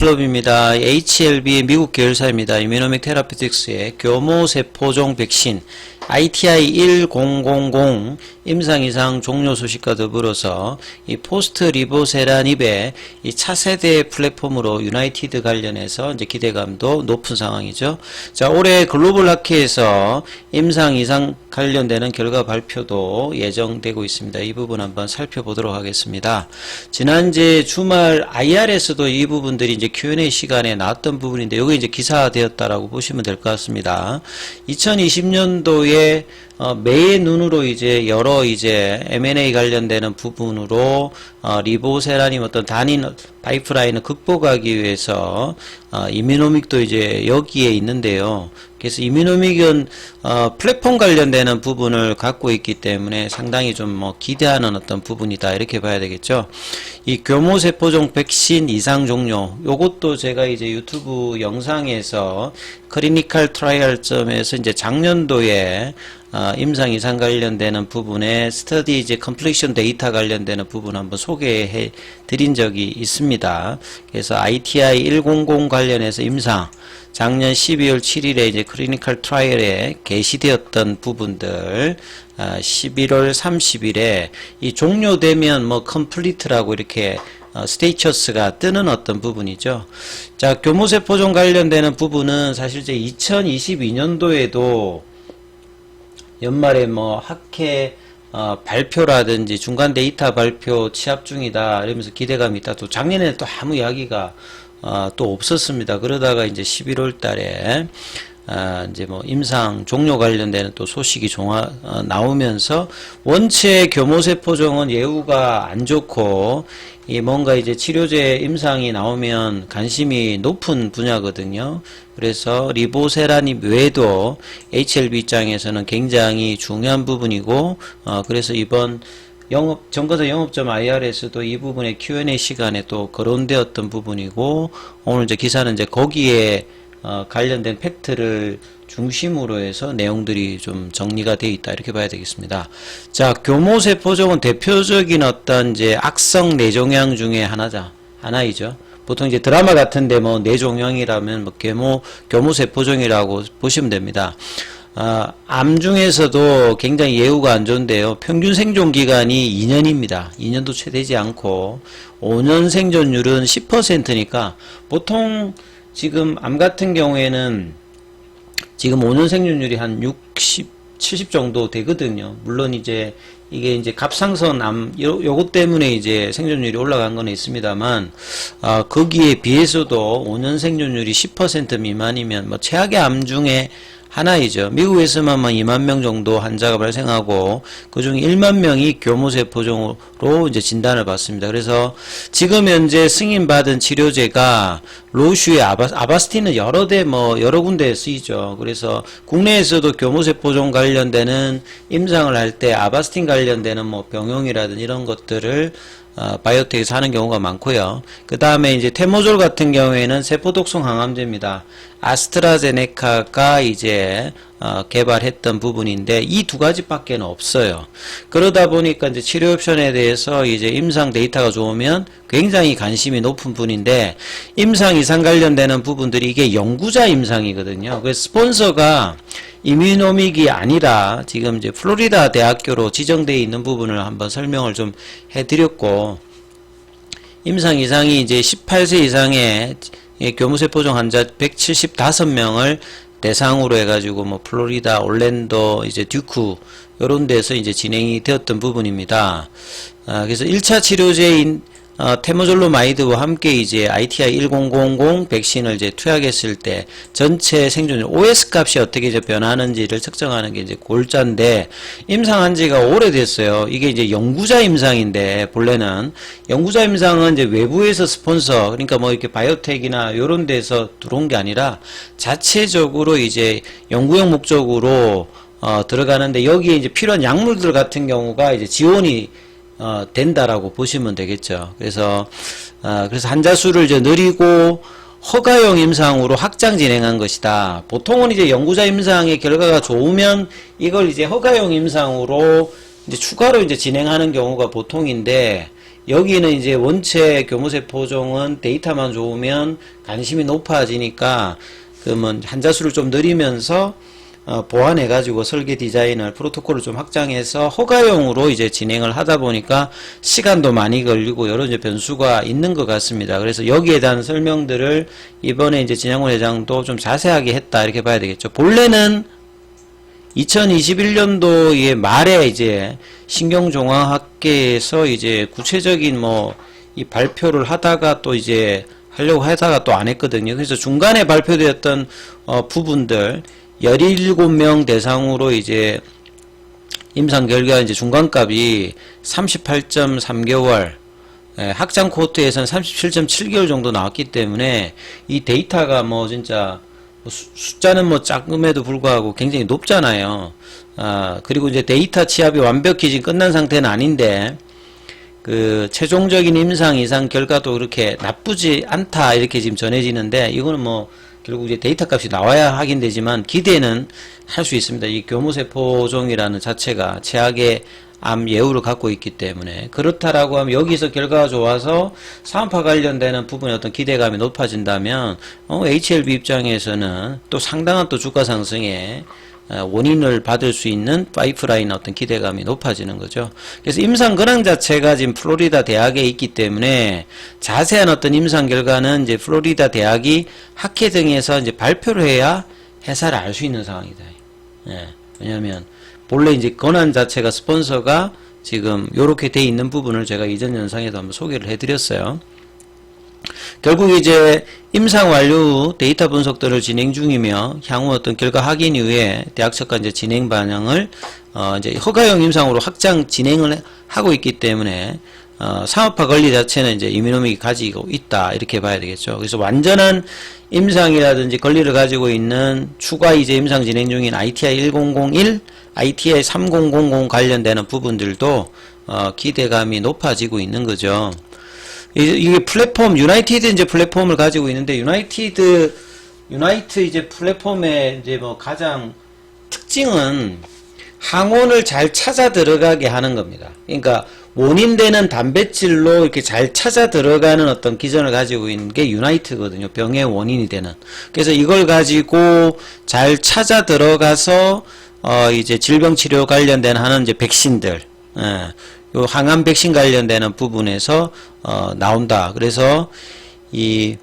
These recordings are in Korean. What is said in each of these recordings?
클럽입니다. HLB의 미국 계열사입니다. 이미노믹 테라피틱스의 교모세포종 백신 ITI 1000 임상 이상 종료 소식과 더불어서 이 포스트 리보세라닙의 이 차세대 플랫폼으로 유나이티드 관련해서 이제 기대감도 높은 상황이죠. 자, 올해 글로벌 학회에서 임상 이상 관련되는 결과 발표도 예정되고 있습니다. 이 부분 한번 살펴보도록 하겠습니다. 지난 이제 주말 IR에서도 이 부분들이 이제 Q&A 시간에 나왔던 부분인데 여기 이제 기사되었다라고 보시면 될 것 같습니다. 2020년도에 어, 매의 눈으로 이제 여러 이제 M&A 관련되는 부분으로 어, 리보세라님 어떤 단인 파이프라인을 극복하기 위해서 어, 이미노믹도 이제 여기에 있는데요. 그래서 이미노믹은 어, 플랫폼 관련되는 부분을 갖고 있기 때문에 상당히 좀 뭐 기대하는 어떤 부분이다 이렇게 봐야 되겠죠. 이 교모세포종 백신 이상 종료 요것도 제가 이제 유튜브 영상에서 클리니컬 트라이얼점에서 이제 작년도에 어, 임상 이상 관련되는 부분에 스터디 이제 컴플리션 데이터 관련되는 부분 한번 소개해 드린 적이 있습니다. 그래서 ITI 100 관련해서 임상 작년 12월 7일에 이제 클리니컬 트라이얼에 게시되었던 부분들 아, 11월 30일에 이 종료되면 뭐 컴플리트라고 이렇게 어, 스테이처스가 뜨는 어떤 부분이죠. 자, 교모세포종 관련되는 부분은 사실 이제 2022년도에도 연말에 뭐 학회 어, 발표라든지 중간 데이터 발표 취합 중이다 이러면서 기대감이 있다. 또 작년에 또 아무 이야기가 어, 또 없었습니다. 그러다가 이제 11월 달에 아, 이제 뭐 임상 종료 관련되는 또 소식이 종화, 어, 나오면서 원체 교모세포종은 예후가 안 좋고 이 뭔가 이제 치료제 임상이 나오면 관심이 높은 분야거든요. 그래서 리보세라닙 외에도 HLB 입장에서는 굉장히 중요한 부분이고 어, 그래서 이번 영업 정거사 영업점 IR에서도 이 부분의 Q&A 시간에 또 거론되었던 부분이고 오늘 이제 기사는 이제 거기에 어, 관련된 팩트를 중심으로 해서 내용들이 좀 정리가 되어 있다 이렇게 봐야 되겠습니다. 자, 교모세포종은 대표적인 어떤 이제 악성 뇌종양 중에 하나자 하나이죠. 보통 이제 드라마 같은데 뭐 뇌종양이라면 뭐 교모 교모세포종이라고 보시면 됩니다. 아, 암 중에서도 굉장히 예후가 안 좋은데요. 평균 생존 기간이 2년입니다. 2년도 채 되지 않고 5년 생존율은 10%니까 보통 지금 암 같은 경우에는 지금 5년 생존율이 한 60, 70 정도 되거든요. 물론 이제 이게 이제 갑상선 암 요, 요것 때문에 이제 생존율이 올라간 건 있습니다만 아, 거기에 비해서도 5년 생존율이 10% 미만이면 뭐 최악의 암 중에 하나이죠. 미국에서만 뭐 2만 명 정도 환자가 발생하고 그중 1만 명이 교모세포종으로 이제 진단을 받습니다. 그래서 지금 현재 승인받은 치료제가 로슈의 아바, 아바스틴은 여러 대 뭐 여러 군데에 쓰이죠. 그래서 국내에서도 교모세포종 관련되는 임상을 할 때 아바스틴 관련되는 뭐 병용이라든 이런 것들을 어, 바이오텍에서 하는 경우가 많고요. 그 다음에 이제 테모졸 같은 경우에는 세포 독성 항암제입니다. 아스트라제네카가 이제 어, 개발했던 부분인데 이 두 가지밖에는 없어요. 그러다 보니까 이제 치료 옵션에 대해서 이제 임상 데이터가 좋으면 굉장히 관심이 높은 분인데 임상 이상 관련되는 부분들이 이게 연구자 임상이거든요. 그래서 스폰서가 이뮤노믹이 아니라 지금 이제 플로리다 대학교로 지정되어 있는 부분을 한번 설명을 좀 해드렸고 임상 이상이 이제 18세 이상의 이 교무세포종 환자 175명을 대상으로 해가지고 뭐 플로리다, 올랜도, 이제 듀크 요런 데서 이제 진행이 되었던 부분입니다. 아, 그래서 1차 치료제인 어, 테모졸로마이드와 함께 이제 ITI 1000 백신을 이제 투약했을 때 전체 생존율 OS 값이 어떻게 이제 변하는지를 측정하는 게 이제 골자인데 임상한 지가 오래됐어요. 이게 이제 연구자 임상인데 본래는 연구자 임상은 이제 외부에서 스폰서 그러니까 뭐 이렇게 바이오텍이나 요런 데서 들어온 게 아니라 자체적으로 이제 연구용 목적으로 어, 들어가는데 여기에 이제 필요한 약물들 같은 경우가 이제 지원이 어, 된다라고 보시면 되겠죠. 그래서 어, 그래서 환자 수를 이제 늘리고 허가용 임상으로 확장 진행한 것이다. 보통은 이제 연구자 임상의 결과가 좋으면 이걸 이제 허가용 임상으로 이제 추가로 이제 진행하는 경우가 보통인데 여기는 이제 원체 교무세포종은 데이터만 좋으면 관심이 높아지니까 그러면 환자 수를 좀 늘리면서 어, 보완해 가지고 설계 디자인을 프로토콜을 좀 확장해서 허가용으로 이제 진행을 하다 보니까 시간도 많이 걸리고 여러 이제 변수가 있는 것 같습니다. 그래서 여기에 대한 설명들을 이번에 이제 진양훈 회장도 좀 자세하게 했다 이렇게 봐야 되겠죠. 본래는 2021년도의 말에 이제 신경종합학계에서 이제 구체적인 뭐 이 발표를 하다가 또 이제 하려고 하다가 또 안 했거든요. 그래서 중간에 발표되었던 어 부분들 17명 대상으로 이제 임상 결과 이제 중간값이 38.3개월 예, 학장 코트에서는 37.7개월 정도 나왔기 때문에 이 데이터가 뭐 진짜 뭐 수- 숫자는 뭐 작음에도 불구하고 굉장히 높잖아요. 아, 그리고 이제 데이터 취합이 완벽히 지금 끝난 상태는 아닌데, 그, 최종적인 임상 이상 결과도 그렇게 나쁘지 않다, 이렇게 지금 전해지는데, 이거는 뭐, 결국 이제 데이터 값이 나와야 하긴 되지만, 기대는 할 수 있습니다. 이 교무세포종이라는 자체가 최악의 암 예후를 갖고 있기 때문에 그렇다라고 하면 여기서 결과가 좋아서 사은파 관련되는 부분에 어떤 기대감이 높아진다면 어, HLB 입장에서는 또 상당한 또 주가 상승에 어, 원인을 받을 수 있는 파이프라인 어떤 기대감이 높아지는 거죠. 그래서 임상 근황 자체가 지금 플로리다 대학에 있기 때문에 자세한 어떤 임상 결과는 이제 플로리다 대학이 학회 등에서 이제 발표를 해야 회사를 알 수 있는 상황이다. 예. 왜냐하면 본래 이제 권한 자체가 스폰서가 지금 요렇게 돼 있는 부분을 제가 이전 영상에도 한번 소개를 해드렸어요. 결국 이제 임상 완료 후 데이터 분석들을 진행 중이며 향후 어떤 결과 확인 이후에 대학 측과 이제 진행 반영을 어 이제 허가용 임상으로 확장 진행을 하고 있기 때문에 어 사업화 권리 자체는 이제 이민홈이 가지고 있다 이렇게 봐야 되겠죠. 그래서 완전한 임상이라든지 권리를 가지고 있는 추가 이제 임상 진행 중인 ITI 1001, ITI 3000 관련되는 부분들도 어 기대감이 높아지고 있는 거죠. 이- 이게 플랫폼 유나이티드 이제 플랫폼을 가지고 있는데 유나이티드 유나이트 이제 플랫폼의 이제 뭐 가장 특징은 항원을 잘 찾아 들어가게 하는 겁니다. 그러니까 원인되는 단백질로 이렇게 잘 찾아 들어가는 어떤 기전을 가지고 있는 게 유나이트거든요. 병의 원인이 되는. 그래서 이걸 가지고 잘 찾아 들어가서 어 이제 질병 치료 관련된 하는 이제 백신들, 예, 요 항암 백신 관련되는 부분에서 어 나온다. 그래서 이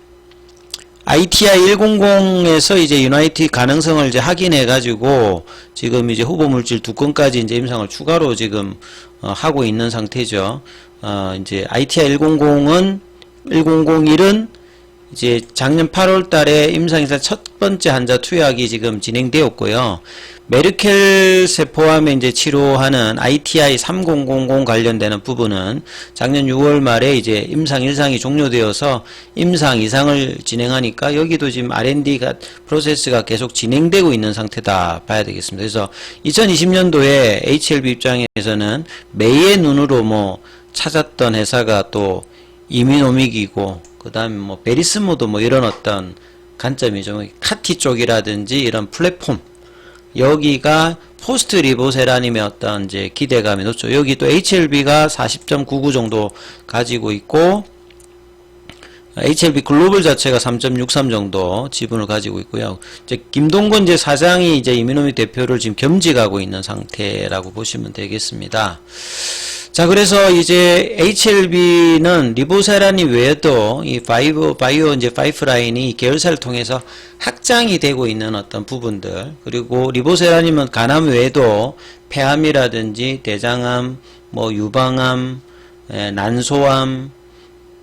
ITI 100에서 이제 유나이티 가능성을 이제 확인해 가지고 지금 이제 후보 물질 두 건까지 이제 임상을 추가로 지금 어, 하고 있는 상태죠. 어, 이제 ITI 100은 1001은 이제 작년 8월 달에 임상에서 첫 번째 환자 투약이 지금 진행되었고요. 메르켈 세포암에 이제 치료하는 ITI 3000 관련되는 부분은 작년 6월 말에 이제 임상 1상이 종료되어서 임상 2상을 진행하니까 여기도 지금 R&D가 프로세스가 계속 진행되고 있는 상태다 봐야 되겠습니다. 그래서 2020년도에 HLB 입장에서는 매의 눈으로 뭐 찾았던 회사가 또 이미노믹이고 그다음에 뭐 베리스모도 뭐 이런 어떤 관점이죠. 카티 쪽이라든지 이런 플랫폼 여기가 포스트 리보세라님의 어떤 이제 기대감이 높죠. 여기 또 HLB가 40.99 정도 가지고 있고 HLB 글로벌 자체가 3.63 정도 지분을 가지고 있고요. 이제 김동건 이제 사장이 이제 이민호미 대표를 지금 겸직하고 있는 상태라고 보시면 되겠습니다. 자, 그래서 이제 HLB는 리보세라니 외에도 이 바이오, 바이오 이제 파이프라인이 계열사를 통해서 확장이 되고 있는 어떤 부분들, 그리고 리보세라님은 간암 외에도 폐암이라든지 대장암, 뭐 유방암, 에, 난소암,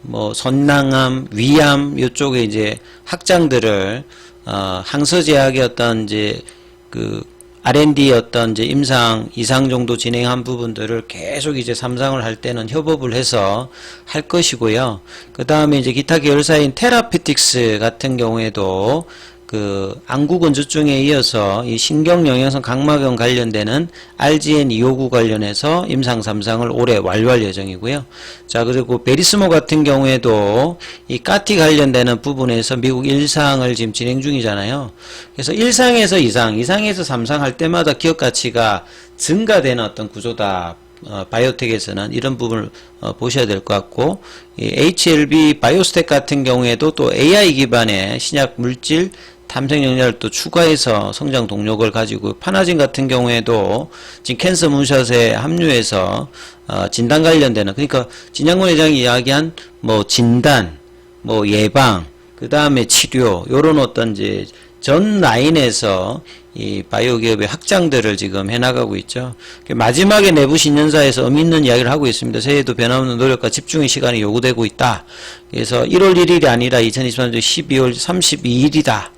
뭐 선낭암, 위암 요쪽에 이제 확장들을 어, 항서제약의 어떤 이제 그 R&D 어떤 이제 임상 이상 정도 진행한 부분들을 계속 이제 삼상을 할 때는 협업을 해서 할 것이고요. 그 다음에 이제 기타 계열사인 테라피틱스 같은 경우에도 그 안구 건조증에 이어서 이 신경 영양성 각막염 관련되는 RGN 259 관련해서 임상 3상을 올해 완료할 예정이고요. 자 그리고 베리스모 같은 경우에도 이 까티 관련되는 부분에서 미국 1상을 지금 진행 중이잖아요. 그래서 1상에서 2상, 2상에서 3상 할 때마다 기업 가치가 증가되는 어떤 구조다. 어, 바이오텍에서는 이런 부분을 어, 보셔야 될 것 같고 이 HLB 바이오스텍 같은 경우에도 또 AI 기반의 신약 물질 탐색 역량을 또 추가해서 성장 동력을 가지고 파나진 같은 경우에도 지금 캔서 문샷에 합류해서 어, 진단 관련되는 그러니까 진양권 회장이 이야기한 뭐 진단 뭐 예방 그 다음에 치료 요런 어떤 이제 전 라인에서 이 바이오 기업의 확장들을 지금 해나가고 있죠. 그 마지막에 내부 신년사에서 의미 있는 이야기를 하고 있습니다. 새해에도 변함없는 노력과 집중의 시간이 요구되고 있다. 그래서 1월 1일이 아니라 2023년 12월 32일이다.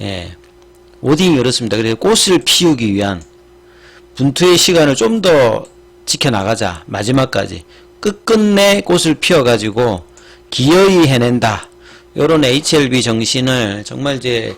예. 오딩이 그렇습니다. 그래서 꽃을 피우기 위한 분투의 시간을 좀 더 지켜나가자. 마지막까지. 끝끝내 꽃을 피워가지고 기어이 해낸다. 요런 HLB 정신을 정말 이제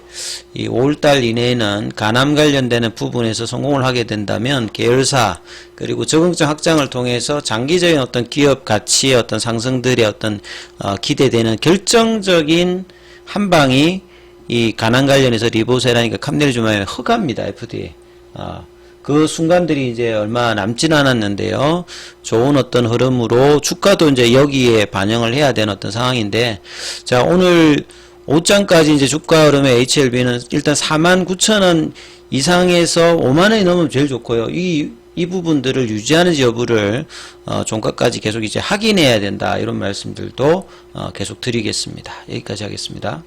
이 5월달 이내에는 간암 관련되는 부분에서 성공을 하게 된다면 계열사 그리고 적응증 확장을 통해서 장기적인 어떤 기업 가치의 어떤 상승들의 어떤 어, 기대되는 결정적인 한 방이 이 간암 관련해서 리보세라니까 캄네르주마에 허가입니다 FDA. 어, 그 순간들이 이제 얼마 남진 않았는데요. 좋은 어떤 흐름으로 주가도 이제 여기에 반영을 해야 되는 어떤 상황인데, 자, 오늘 오장까지 이제 주가 흐름의 HLB는 일단 49,000원 이상에서 5만 원이 넘으면 제일 좋고요. 이, 이 부분들을 유지하는지 여부를, 어, 종가까지 계속 이제 확인해야 된다. 이런 말씀들도, 어, 계속 드리겠습니다. 여기까지 하겠습니다.